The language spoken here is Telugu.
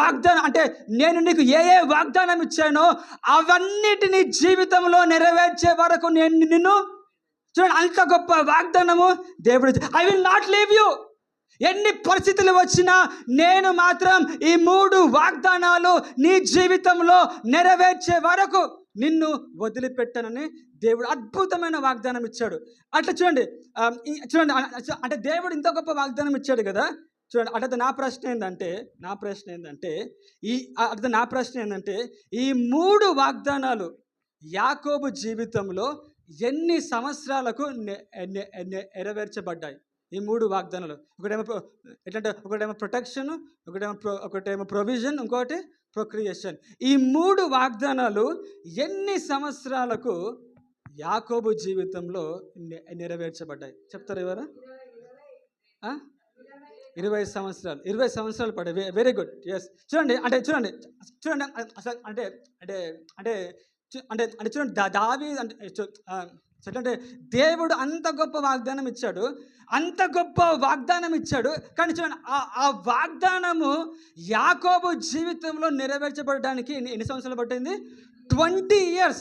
వాగ్దానం అంటే నేను నీకు ఏ ఏ వాగ్దానం ఇచ్చానో అవన్నిటిని జీవితంలో నెరవేర్చే వరకు నేను నిన్ను చూడండి అంత గొప్ప వాగ్దానము దేవుడు I will not leave you ఎన్ని పరిస్థితులు వచ్చినా నేను మాత్రం ఈ మూడు వాగ్దానాలు నీ జీవితంలో నెరవేర్చే వరకు నిన్ను వదిలిపెట్టనని దేవుడు అద్భుతమైన వాగ్దానం ఇచ్చాడు. అట్లా చూడండి చూడండి అంటే దేవుడు ఇంత గొప్ప వాగ్దానం ఇచ్చాడు కదా. చూడండి అటు నా ప్రశ్న ఏంటంటే నా ప్రశ్న ఏంటంటే ఈ అటు నా ప్రశ్న ఏంటంటే ఈ మూడు వాగ్దానాలు యాకోబు జీవితంలో ఎన్ని సంవత్సరాలకు నెరవేర్చబడ్డాయి? ఈ మూడు వాగ్దానాలు. ఒకటేమో ప్రొ- ఎట్లంటే ఒకటేమో ప్రొటెక్షన్ ఒకటేమో ప్రొ ఒకటేమో ప్రొవిజన్ ఇంకోటి ప్రొక్రియేషన్. ఈ మూడు వాగ్దానాలు ఎన్ని సంవత్సరాలకు యాకోబు జీవితంలో నెరవేర్చబడ్డాయి? చెప్తారు ఎవరు ఇరవై సంవత్సరాలు ఇరవై సంవత్సరాలు పడే వెరీ గుడ్ ఎస్ చూడండి అంటే చూడండి చూడండి అసలు అంటే అంటే అంటే అంటే అంటే చూడండి దావి అంటే అంటే దేవుడు అంత గొప్ప వాగ్దానం ఇచ్చాడు అంత గొప్ప వాగ్దానం ఇచ్చాడు కానీ చూడండి ఆ వాగ్దానము యాకోబు జీవితంలో నెరవేర్చబడడానికి ఎన్ని ఎన్ని సంవత్సరాలు పట్టింది? Twenty years.